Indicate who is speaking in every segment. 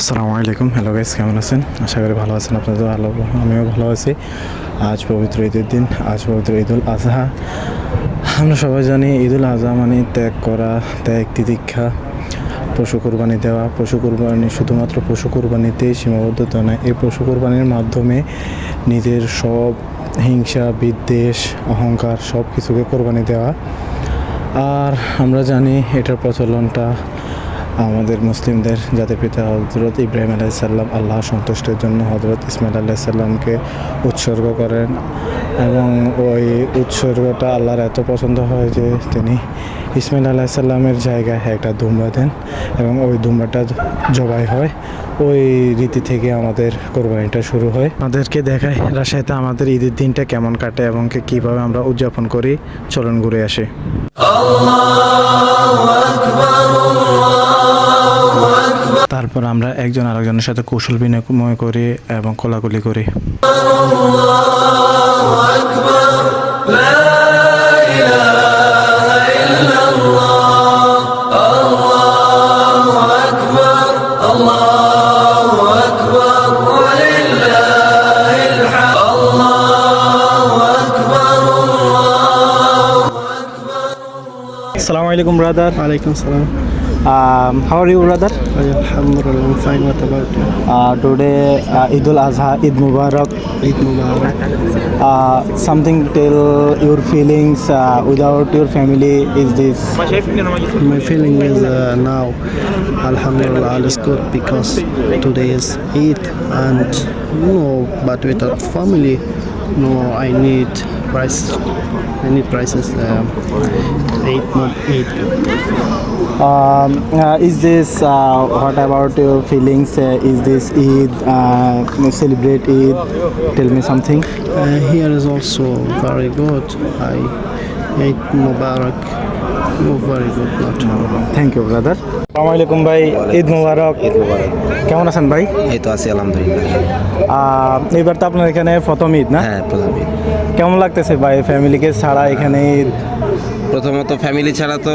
Speaker 1: আসসালামু আলাইকুম। Hello guys কেমন আছেন? আশা করি ভালো আছেন আপনাদের ভালো আমিও ভালো আছি। আজ পবিত্র ঈদের দিন, আজ পবিত্র ঈদুল আজহা। আমরা সবাই জানি ঈদুল আজহা মানে ত্যাগ করা, ত্যাগ তিদীক্ষা পশু কোরবানি দেওয়া। পশু কোরবানি শুধুমাত্র পশু কোরবানিতেই সীমাবদ্ধতা নয়, এই পশু কোরবানির মাধ্যমে নিজের সব হিংসা, বিদ্বেষ, অহংকার সব কিছুকে কোরবানি দেওয়া। আর আমরা জানি এটার প্রচলনটা আমাদের মুসলিমদের জাতির পিতা হজরত ইব্রাহিম আলাইসাল্লাম আল্লাহ সন্তুষ্টের জন্য হজরত ইসমাইল আলাইসাল্লামকে উৎসর্গ করেন এবং ওই উৎসর্গটা আল্লাহর এত পছন্দ হয় যে তিনি ইসমাইল আলাইসাল্লামের জায়গায় একটা দুম্বা দেন এবং ওই দুম্বাটা জবাই হয়। ওই রীতি থেকে আমাদের কোরবানিটা শুরু হয়। আমাদেরকে দেখায় রাজশাহীতে আমাদের ঈদের দিনটা কেমন কাটে এবং কীভাবে আমরা উদযাপন করি। চলন ঘুরে আসি। তারপর আমরা একজন আরেকজনের সাথে কৌশল বিনিময় করি এবং কোলাকুলি করি। আসসালামু আলাইকুম brother
Speaker 2: Alaikum Um,
Speaker 1: how are you, brother?
Speaker 2: Alhamdulillah, I'm fine. What about you?
Speaker 1: Uh, today, uh, Eid al Azha,
Speaker 2: Eid Mubarak. Eid Mubarak.
Speaker 1: Uh, something tell your feelings uh, without your family is this?
Speaker 2: My feeling is uh, now, Alhamdulillah, all is good because today is Eid and no, but without family, no, I need price. I need prices. Um, Eid month Eid.
Speaker 1: um, uh, is this uh, what about your feelings uh, is this eid uh, celebrate eid tell me something
Speaker 2: Uh, here is also very good. I Eid Mubarak. No, very good. Not
Speaker 1: thank you brother আসসালামু আলাইকুম ভাই ঈদ মুবারক ঈদ মুবারক কেমন আছেন ভাই
Speaker 3: এই তো আছি আলহামদুলিল্লাহ
Speaker 1: এবার তো আপনার এখানে প্রথম ঈদ না
Speaker 3: হ্যাঁ প্রথম ঈদ।
Speaker 1: কেমন লাগতেছে ভাই ফ্যামিলিকে ছাড়া এখানে?
Speaker 3: প্রথমত ফ্যামিলি ছাড়া তো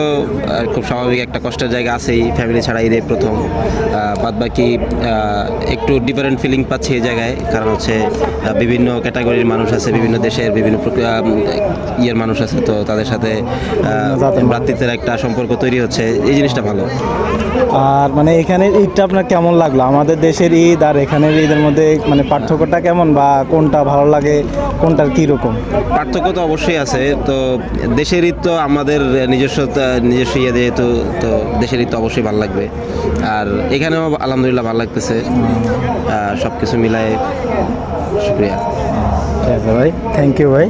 Speaker 3: খুব স্বাভাবিক একটা কষ্টের জায়গা আছেই। ফ্যামিলি ছাড়া ঈদে প্রথম। বাদ বাকি একটু ডিফারেন্ট ফিলিং পাচ্ছি এই জায়গায়। কারণ হচ্ছে বিভিন্ন ক্যাটাগরির মানুষ আছে বিভিন্ন দেশের বিভিন্ন ইয়ের মানুষ আছে তো তাদের সাথে। ভ্রাতৃত্বের একটা সম্পর্ক তৈরি হচ্ছে। এই জিনিসটা ভালো।
Speaker 1: আর মানে এখানে ঈদটা আপনার কেমন লাগল? আমাদের দেশের ঈদ আর এখানের ঈদের মধ্যে মানে পার্থক্যটা কেমন বা কোনটা ভালো লাগে কোনটার কী রকম
Speaker 3: পার্থক্য তো অবশ্যই আছে। তো দেশের ঈদ তো আমাদের নিজস্ব নিজস্ব ইয়ে যেহেতু তো দেশের তো অবশ্যই ভালো লাগবে। আর এখানেও আলহামদুলিল্লাহ ভালো লাগতেছে। সব কিছু মিলায় শুক্রিয়া।
Speaker 1: ভাই থ্যাংক ইউ ভাই।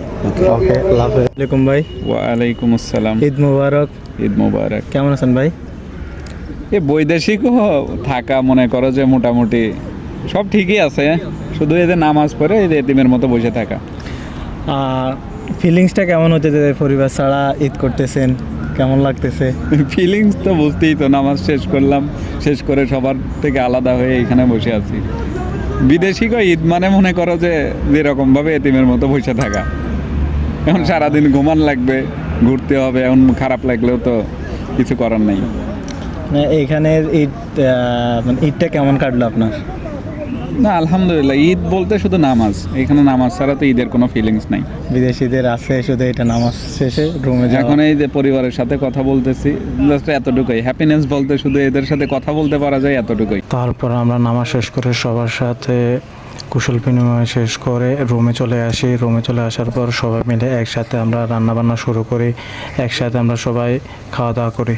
Speaker 1: ওকে আল্লাহ হাফেজ। ভাই।
Speaker 4: ওয়ালাইকুম আসসালাম।
Speaker 1: ঈদ মুবারক।
Speaker 4: ঈদ মোবারক।
Speaker 1: কেমন আছেন ভাই?
Speaker 4: এ বৈদেশিকও থাকা মনে করো যে মোটামুটি সব ঠিকই আছে। শুধু এদের নামাজ পড়ে এদের এতিমের মতো বসে থাকা।
Speaker 1: ফিলিংসটা কেমন হতে যে পরিবার ছাড়া ঈদ করতেছেন কেমন লাগতেছে?
Speaker 4: ফিলিংস তো বুঝতেই তো নামাজ শেষ করলাম শেষ করে সবার থেকে আলাদা হয়ে এখানে বসে আছি। বিদেশিকও ঈদ মানে মনে করো যে যেরকমভাবে এতিমের মতো বসে থাকা। এখন সারাদিন ঘুমান লাগবে ঘুরতে হবে এখন খারাপ লাগলেও তো কিছু করার নেই।
Speaker 1: মানে এইখানের ঈদ মানে ঈদটা কেমন কাটলো আপনার?
Speaker 4: না আলহামদুলিল্লাহ ঈদ বলতে শুধু নামাজ। এখানে নামাজ ছাড়া তো ঈদের কোনো ফিলিংস নাই।
Speaker 1: বিদেশিদের আছে শুধু এটা নামাজ শেষে রুমে
Speaker 4: এখন এই যে পরিবারের সাথে কথা বলতেছি জাস্ট এতটুকুই। হ্যাপিনেস বলতে শুধু এদের সাথে কথা বলতে পারা যায় এতটুকুই।
Speaker 1: তারপর আমরা নামাজ শেষ করে সবার সাথে কুশল বিনিময় শেষ করে রুমে চলে আসি। রুমে চলে আসার পর সবাই মিলে একসাথে আমরা রান্নাবান্না শুরু করি। একসাথে আমরা সবাই খাওয়া দাওয়া করি।